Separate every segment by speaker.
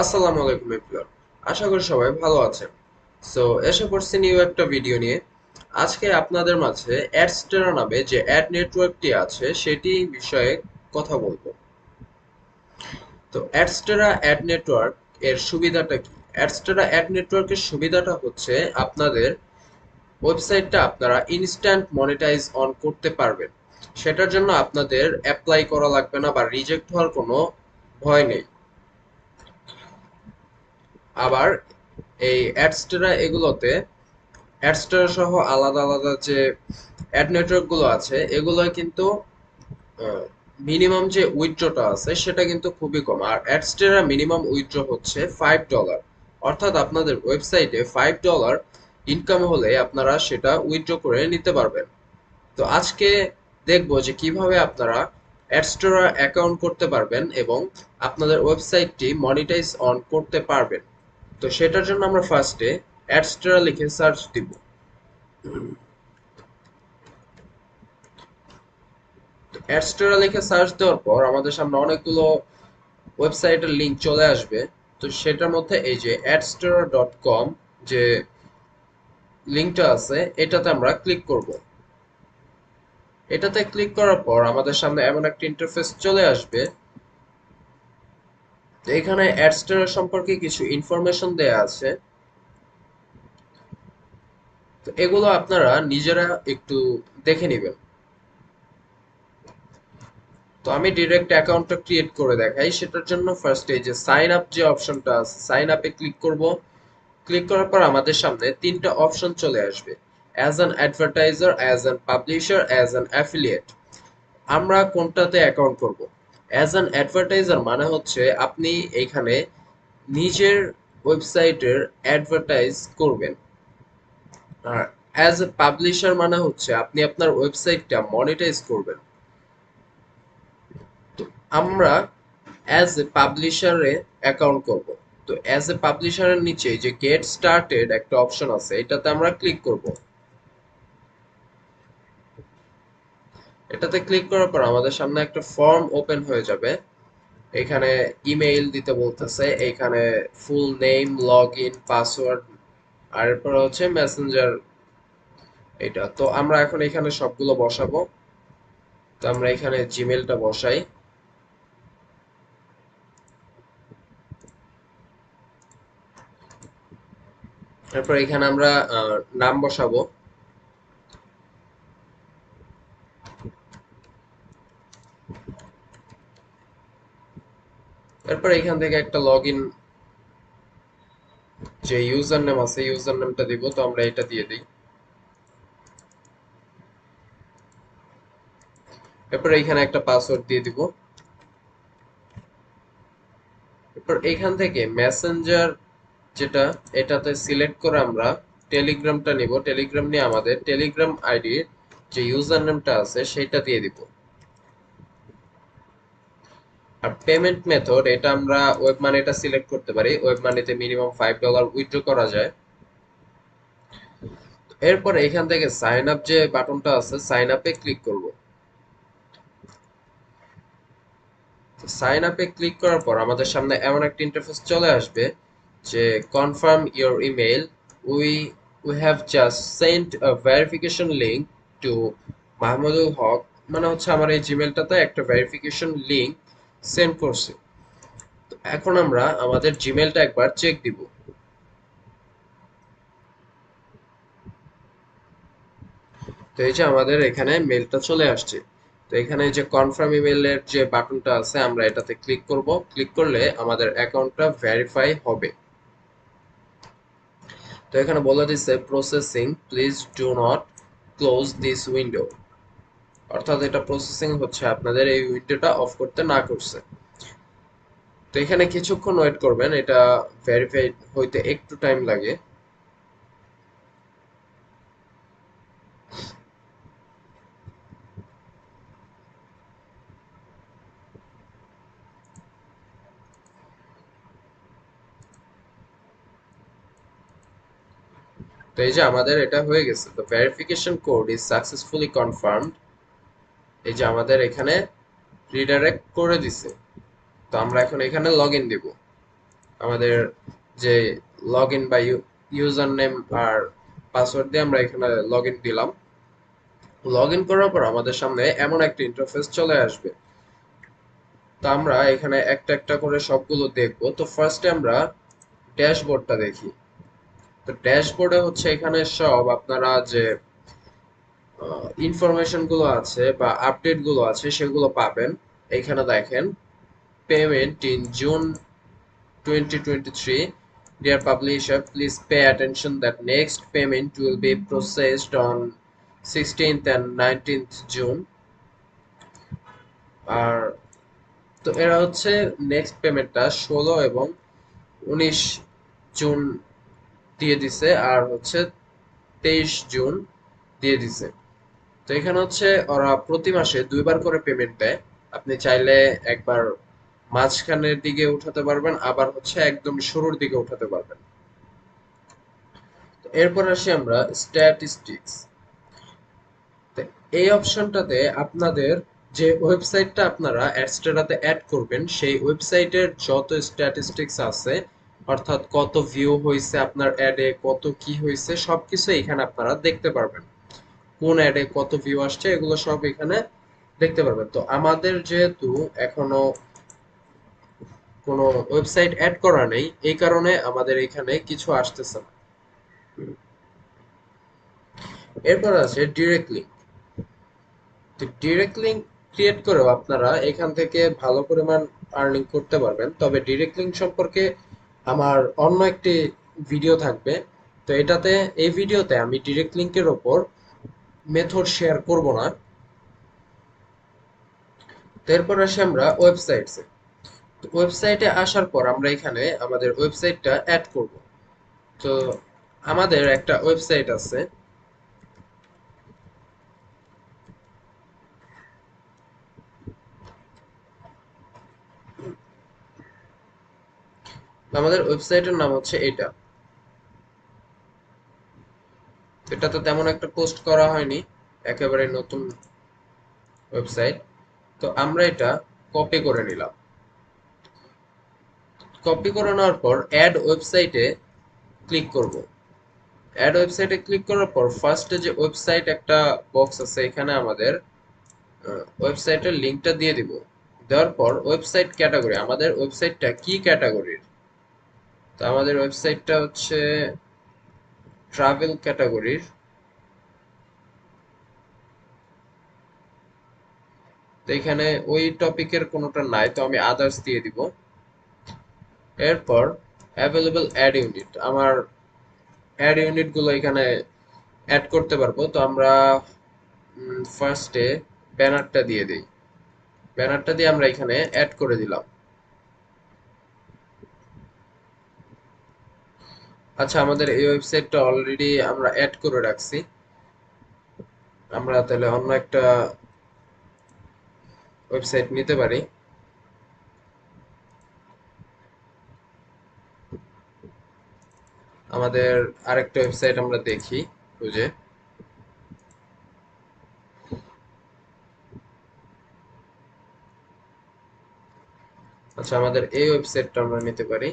Speaker 1: আসসালামু আলাইকুম, এভরিওয়ান। আশা করি সবাই ভালো আছেন। সো এসে পড়ছি নিউ একটা ভিডিও নিয়ে। আজকে আপনাদের মাঝে অ্যাডস্টেরা নামে যে অ্যাড নেটওয়ার্কটি আছে, সেটি বিষয়ে কথা বলব। তো অ্যাডস্টেরা অ্যাড নেটওয়ার্ক এর সুবিধাটা কি? অ্যাডস্টেরা অ্যাড নেটওয়ার্কের সুবিধাটা হচ্ছে আপনাদের ওয়েবসাইটটা আপনারা ইনস্ট্যান্ট মনিটাইজ অন করতে পারবেন। সেটার জন্য আপনাদের অ্যাপ্লাই করা লাগবে না বা রিজেক্ট হওয়ার কোনো ভয় নেই। আবার এই অ্যাডস্টেরা এগুলোতে অ্যাডস্টেরা সহ আলাদা আলাদা যে অ্যাড নেটওয়ার্কগুলো আছে, এগুলো কিন্তু মিনিমাম যে উইথড্রটা আছে, সেটা কিন্তু খুবই কম। আর অ্যাডস্টেরা মিনিমাম উইথড্র হচ্ছে ফাইভ ডলার অর্থাৎ আপনাদের ওয়েবসাইটে ফাইভ ডলার ইনকাম হলে আপনারা সেটা উইথড্র করে নিতে পারবেন। তো আজকে দেখব যে কীভাবে আপনারা অ্যাডস্টোরা অ্যাকাউন্ট করতে পারবেন এবং আপনাদের ওয়েবসাইটটি মনিটাইজ অন করতে পারবেন। তো সেটার জন্য আমরা ফার্স্টে অ্যাডস্টোরা লিখে সার্চ দিব। অ্যাডস্টোরা লিখে সার্চ দেওয়ার পর আমাদের সামনে অনেকগুলো ওয়েবসাইটের লিংক চলে আসবে। তো সেটার মধ্যে এই যে অ্যাডস্টোরা ডট কম যে লিঙ্কটা আছে, এটাতে আমরা ক্লিক করব। এটাতে ক্লিক করার পর আমাদের সামনে এমন একটা ইন্টারফেস চলে আসবে এখানে অ্যাডস্টার সম্পর্কে কিছু ইনফরমেশন দেয়া আছে। তো এগুলো আপনারা নিজেরা একটু দেখে নেবেন। তো আমি ডিরেক্ট অ্যাকাউন্টটা ক্রিয়েট করে দেখাই। সেটার জন্য ফার্স্ট এই যে সাইন আপ যে অপশনটা আছে সাইন আপে ক্লিক করব। ক্লিক করার পর আমাদের সামনে তিনটা অপশন চলে আসবে। As an advertiser as an publisher as an affiliate আমরা কোনটাতে অ্যাকাউন্ট করব? অ্যাজ অ্যান অ্যাডভার্টাইজার মানে হচ্ছে আপনি এখানে নিজের ওয়েবসাইটের অ্যাডভার্টাইজ করবেন। আর অ্যাজ এ পাবলিশার মানে হচ্ছে আপনি আপনার ওয়েবসাইটটা মনিটাইজ করবেন। তো আমরা অ্যাজ এ পাবলিশারে অ্যাকাউন্ট করব। তো অ্যাজ এ পাবলিশারের নিচে যে গেট স্টার্টেড একটা অপশন আছে, এটাতে আমরা ক্লিক করব। এটাতে ক্লিক করার পর আমাদের সামনে একটা ফর্ম ওপেন হয়ে যাবে। এখানে ইমেইল দিতে বলতেছে, এখানে full name log in password আর এরপর হচ্ছে মেসেঞ্জার এটা, তো আমরা এখন এখানে সবগুলো বসাবো। তো আমরা এখানে জিমেলটা বসাই। তারপর এখানে আমরা নাম বসাবো। এরপর এখান থেকে একটা লগ ইন যে ইউজার নেম আছে ইউজার নেমটা দিব, তো আমরা এটা দিয়ে দিই। এরপর এখানে একটা পাসওয়ার্ড দিয়ে দিব। এরপর এখান থেকে মেসেঞ্জার যেটা, এটাতে সিলেক্ট করে আমরা টেলিগ্রামটা নিব। টেলিগ্রাম নিয়ে আমাদের টেলিগ্রাম আইডির যে ইউজার নেমটা আছে, সেটা দিয়ে দিব। আর পেমেন্ট মেথড এটা আমরা ওয়েব মানিটা সিলেক্ট করতে পারি। ওয়েব মানিতে মিনিমাম ফাইভ ডলার উইথড্র করা যায়। এরপর এখান থেকে সাইন আপ যে বাটনটা আছে সাইন আপে ক্লিক করব। সাইন আপে ক্লিক করার পর আমাদের সামনে এমন একটা ইন্টারফেস চলে আসবে যে confirm your email we we have just sent a verification link to Mahmudul Haque মানে হচ্ছে আমার এই জিমেলটাতে একটা ভেরিফিকেশন লিংক সেন্ড করছি এখন আমরা আমাদের জিমেলটা একবার চেক দিব। তো এই যে আমাদের এখানে মেলটা চলে আসছে। তো এখানে যে কনফার্ম ইমেলের যে বাটনটা আছে, আমরা এটাতে ক্লিক করব। ক্লিক করলে আমাদের অ্যাকাউন্টটা ভেরিফাই হবে। তো এখানে বলে দিচ্ছে processing please do not close this window অর্থাৎ এটা প্রসেসিং হচ্ছে, আপনাদের এই উইন্ডোটা অফ করতে না করছে। তো এখানে কিছুক্ষণ ওয়েট করবেন, এটা ভেরিফাই হইতে একটু টাইম লাগে। তো এই যে আমাদের এটা হয়ে গেছে, তো verification code is successfully confirmed এই যে আমাদের এখানে রিডাইরেক্ট করে দিছে। তো আমরা এখন এখানে লগ ইন দিব। আমাদের যে লগ ইন বা ইউজার নেম আর পাসওয়ার্ড দিয়ে আমরা এখানে লগ ইন দিলাম। লগ ইন করার পর আমাদের সামনে এমন একটা ইন্টারফেস চলে আসবে। তো আমরা এখানে একটা একটা করে সবগুলো দেখব। তো ফার্স্টে আমরা ড্যাশবোর্ডটা দেখি। তো ড্যাশবোর্ডে হচ্ছে এখানে সব আপনারা যে ইনফরমেশনগুলো আছে বা আপডেটগুলো আছে, সেগুলো পাবেন। এখানে দেখেন payment in June 2023 dear publisher, please pay attention that next payment will be processed on 16th and 19th June. আর তো এরা হচ্ছে নেক্সট পেমেন্টটা ষোলো এবং উনিশ জুন দিয়ে দিছে, আর হচ্ছে তেইশ জুন দিয়ে দিছে। তো এখানে হচ্ছে ওরা প্রতি মাসে দুইবার করে পেমেন্ট দেয়। আপনি চাইলে একবার মাঝখানের দিকে উঠাতে পারবেন, আবার হচ্ছে একদম শুরুর দিকে উঠাতে পারবেন। এরপর আসি আমরা স্ট্যাটিস্টিক্স এই অপশনটাতে আপনাদের যে ওয়েবসাইটটা আপনারা অ্যাডস্টেরাতে অ্যাড করবেন, সেই ওয়েবসাইটের যত স্ট্যাটিস্টিক্স আছে, অর্থাৎ কত ভিউ হয়েছে আপনার অ্যাডে কত কি হয়েছে সবকিছু এখানে আপনারা দেখতে পারবেন। কোন অ্যাডে কত ভিউ আসছে, এগুলো সব এখানে দেখতে পারবেন তো আমাদের যেহেতু এখনও কোনো ওয়েবসাইট অ্যাড করা নেই, এই কারণে আমাদের এখানে কিছু আসতেছে না। এরপর আছে ডিরেক্ট লিঙ্ক তো ডিরেক্ট লিঙ্ক ক্রিয়েট করেও আপনারা এখান থেকে ভালো পরিমাণ আর্নিং করতে পারবেন। তবে ডিরেক্ট লিঙ্ক সম্পর্কে আমার অন্য একটি ভিডিও থাকবে। তো এটাতে, এই ভিডিওতে আমি ডিরেক্ট লিঙ্কের ওপর মেথড শেয়ার করব না। এরপর আসি আমরা ওয়েবসাইটসে ওয়েবসাইটে আসার পর আমরা এখানে আমাদের ওয়েবসাইটটা অ্যাড করব। তো আমাদের একটা ওয়েবসাইট আছে। আমাদের ওয়েবসাইটের নাম হচ্ছে এটা। এটা তো তেমন একটা পোস্ট করা হয়নি, একেবারে নতুন ওয়েবসাইট তো আমরা এটা কপি করে নিলাম। কপি করে নেওয়ার পর অ্যাড ওয়েবসাইটে ক্লিক করব। অ্যাড ওয়েবসাইটে ক্লিক করার পর ফার্স্টে যে ওয়েবসাইট একটা বক্স আছে এখানে আমাদের ওয়েবসাইটের লিঙ্কটা দিয়ে দিব। দেওয়ার পর ওয়েবসাইট ক্যাটাগরি আমাদের ওয়েবসাইটটা কি ক্যাটাগরির তো আমাদের ওয়েবসাইটটা হচ্ছে ট্রাভেল ক্যাটাগরির তো এখানে ওই টপিকের কোনোটা নাই, তো আমি আদার্স দিয়ে দিব। এরপর অ্যাভেলেবল অ্যাড ইউনিট আমার অ্যাড ইউনিটগুলো এখানে অ্যাড করতে পারব। তো আমরা ফার্স্টে ব্যানারটা দিয়ে দিই। ব্যানারটা দিয়ে আমরা এখানে অ্যাড করে দিলাম। আচ্ছা আমাদের এই ওয়েবসাইটটা অলরেডি আমরা অ্যাড করে রাখছি। আমরা তাহলে অন্য একটা ওয়েবসাইট নিতে পারি। আমাদের আরেকটা ওয়েবসাইট আমরা দেখি, খুঁজে। আচ্ছা আমাদের এই ওয়েবসাইটটা আমরা নিতে পারি।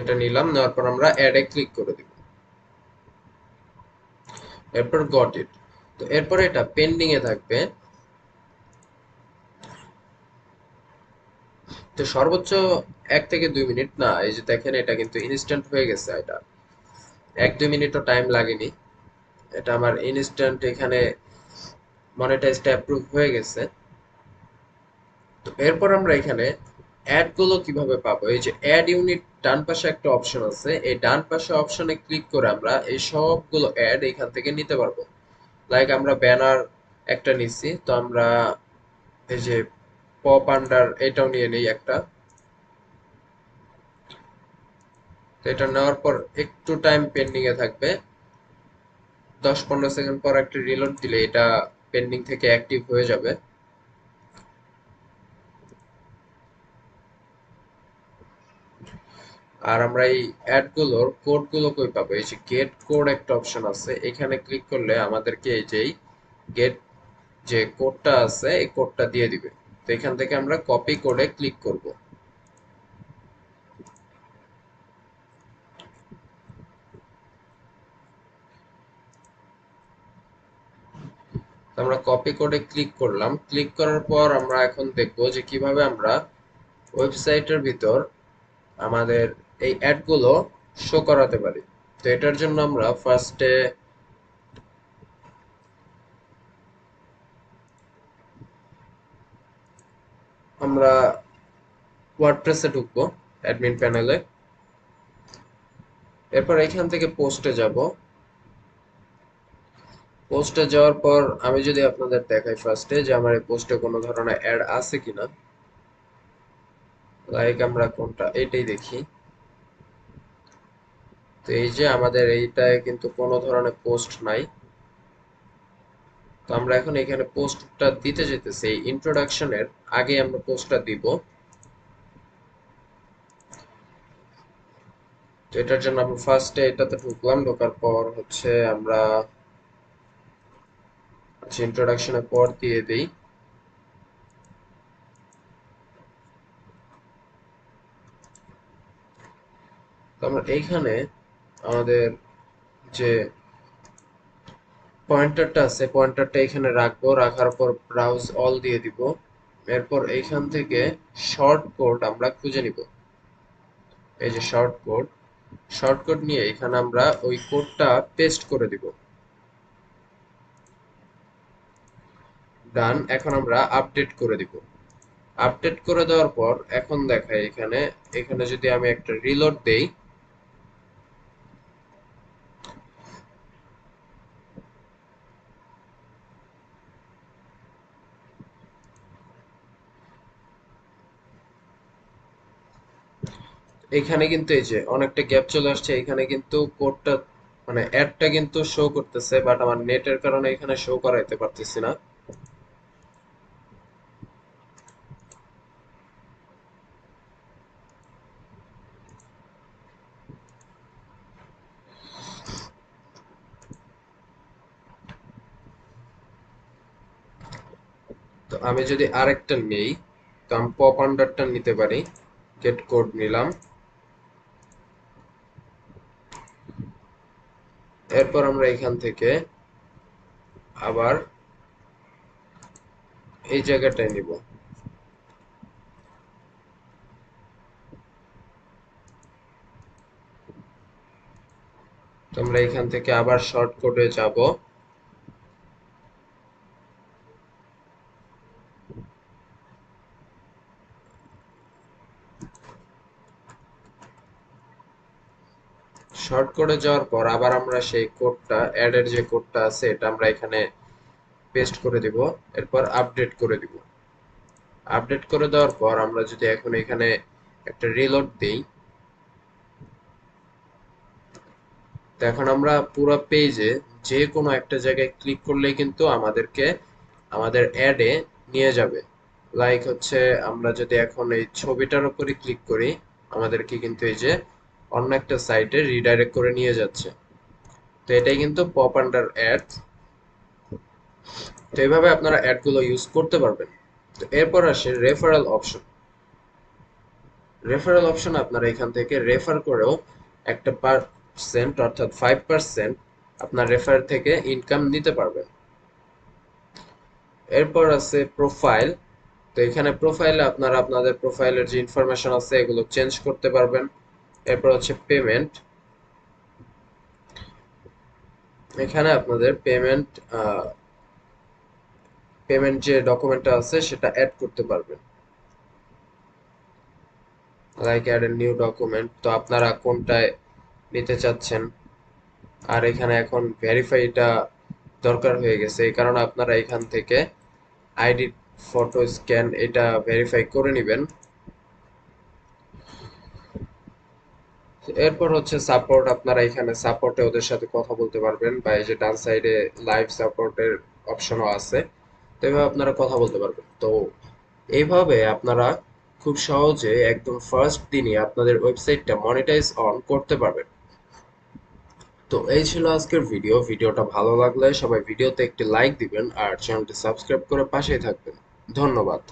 Speaker 1: এটা নিলাম, নেওয়ার পর আমরা অ্যাডে ক্লিক করে দিব। এরপর গট ইট তো এরপর এটা পেন্ডিং এ থাকবে। তো সর্বোচ্চ এক থেকে দুই মিনিট, না, এই যে দেখেন, এটা কিন্তু ইনস্ট্যান্ট হয়ে গেছে এটা। এক দুই মিনিটও টাইম লাগেনি। এটা আমার ইনস্ট্যান্ট এখানে মনিটাইজটা অ্যাপ্রুভ হয়ে গেছে। তো এরপর আমরা এখানে অ্যাডগুলো কীভাবে পাবো? এই যে অ্যাড ইউনিট ডান পাশে একটা অপশন আছে। এই ডান পাশে অপশনে ক্লিক করে আমরা এই সবগুলো অ্যাড এখান থেকে নিতে পারব। লাইক আমরা ব্যানার একটা নিচ্ছি তো আমরা এই যে পপ আন্ডার এটাও নিয়ে নেই একটা। তো এটা নেওয়ার পর একটু টাইম পেন্ডিং এ থাকবে। দশ পনেরো সেকেন্ড পর একটা রিলোড দিলে এটা পেন্ডিং থেকে অ্যাক্টিভ হয়ে যাবে। আর আমরা এই অ্যাডগুলোর কোডগুলো কই পাবো? এই যে গেট কোড একটা অপশন আছে, এখানে ক্লিক করলে আমাদেরকে এই যে গেট যে কোডটা আছে, এই কোডটা দিয়ে দিবে। তো এখান থেকে আমরা কপি কোডে ক্লিক করব। আমরা কপি কোডে ক্লিক করলাম। ক্লিক করার পর আমরা এখন দেখব যে কীভাবে আমরা ওয়েবসাইটের ভিতর আমাদের এই অ্যাডগুলো শো করাতে পারি। তো এটার জন্য আমরা ফার্স্টে আমরা ওয়ার্ডপ্রেসে ঢুকবো অ্যাডমিন প্যানেলে এরপর এখান থেকে পোস্টে যাব। পোস্টে যাওয়ার পর আমি যদি আপনাদের দেখাই ফার্স্টে যে আমার এই পোস্টে কোনো ধরনের অ্যাড আছে কিনা। লাইক আমরা কোনটা, এটাই দেখি। তো এই যে আমাদের এইটায় কিন্তু কোনো ধরনের পোস্ট নাই। তো আমরা এখন এখানে পোস্টটা দিতে যেতেছি। এই ইন্ট্রোডাকশনের আগে আমরা পোস্টটা দিব। তো এটার জন্য আমরা ফার্স্টে এটাতে ঢুকলাম, ঢোকার পর হচ্ছে আমরা আচ্ছা ইন্ট্রোডাকশনের পর দিয়ে দিই। তো আমরা এইখানে আমাদের যে পয়েন্টারটা আছে, পয়েন্টারটা এখানে রাখব। রাখার পর ব্রাউজ অল দিয়ে দিব। এরপর এইখান থেকে শর্ট কোড আমরা খুঁজে নিব। এই যে শর্ট কোড শর্ট কোড নিয়ে এখানে আমরা ওই কোডটা পেস্ট করে দিব। ডান এখন আমরা আপডেট করে দিব। আপডেট করে দেওয়ার পর, এখন দেখাই এখানে এখানে যদি আমি একটা রিলোড দেই এখানে কিন্তু এই যে অনেকটা গ্যাপ চলে আসছে, এখানে কিন্তু কোডটা মানে অ্যাডটা কিন্তু শো করতেছে বাট আমার নেটের কারণে এখানে শো করাইতে পারতেছি না। তো আমি যদি আরেকটা নেই, তো আমি পপ আন্ডারটা নিতে পারি গেট কোড নিলাম। এরপর আমরা এখান থেকে আবার এই জায়গাটায় নিব। তোমরা এখান থেকে আবার শর্ট কোডে যাব। শর্ট কোডে যাওয়ার পর আবার আমরা সেই কোডটা, অ্যাডের যে কোডটা আছে, এটা আমরা এখানে পেস্ট করে দিব। এরপর আপডেট করে দিব। আপডেট করে দেওয়ার পর আমরা যদি এখন এখানে একটা রিলোড দেই, তো এখন আমরা পুরো পেজে যে কোনো একটা জায়গায় ক্লিক করলেই কিন্তু আমাদেরকে আমাদের অ্যাডে নিয়ে যাবে। লাইক হচ্ছে আমরা যদি এখন এই ছবিটার উপরে ক্লিক করি, আমাদেরকে কিন্তু এই যে অন্য একটা সাইটে রিডাইরেক্ট করে নিয়ে যাচ্ছে। তো এটাই কিন্তু পপ আন্ডার অ্যাড তো এইভাবে আপনারা অ্যাডগুলো ইউজ করতে পারবেন। তো এরপর আসে রেফারেল অপশন রেফারেল অপশন আপনারা এখান থেকে রেফার করেও একটা পার্সেন্ট অর্থাৎ ফাইভ পার্সেন্ট আপনার রেফার থেকে ইনকাম নিতে পারবেন। এরপর আছে প্রোফাইল তো এখানে প্রোফাইলে আপনারা আপনাদের প্রোফাইলের যে ইনফরমেশন আছে এগুলো চেঞ্জ করতে পারবেন। এরপর হচ্ছে পেমেন্ট এখানে আপনাদের পেমেন্ট পেমেন্ট যে ডকুমেন্টটা আছে সেটা অ্যাড করতে পারবেন। Like add a new document তো আপনারা কোনটায় নিতে চাচ্ছেন? আর এখানে এখন ভেরিফাইটা দরকার হয়ে গেছে, এই কারণে আপনারা এখান থেকে আইডি ফটো স্ক্যান এটা ভেরিফাই করে নেবেন। এরপর হচ্ছে সাপোর্ট আপনারা এখানে সাপোর্টে ওদের সাথে কথা বলতে পারবেন বা এই যে ডান সাইডে লাইভ সাপোর্টের অপশনও আছে, তো এইভাবে আপনারা কথা বলতে পারবেন। তো এইভাবে আপনারা খুব সহজে একদম ফার্স্ট দিনই আপনাদের ওয়েবসাইটটা মনিটাইজ অন করতে পারবেন। তো এই ছিল আজকের ভিডিও ভিডিওটা ভালো লাগলে সবাই ভিডিওতে একটি লাইক দিবেন আর চ্যানেলটি সাবস্ক্রাইব করে পাশেই থাকবেন। ধন্যবাদ।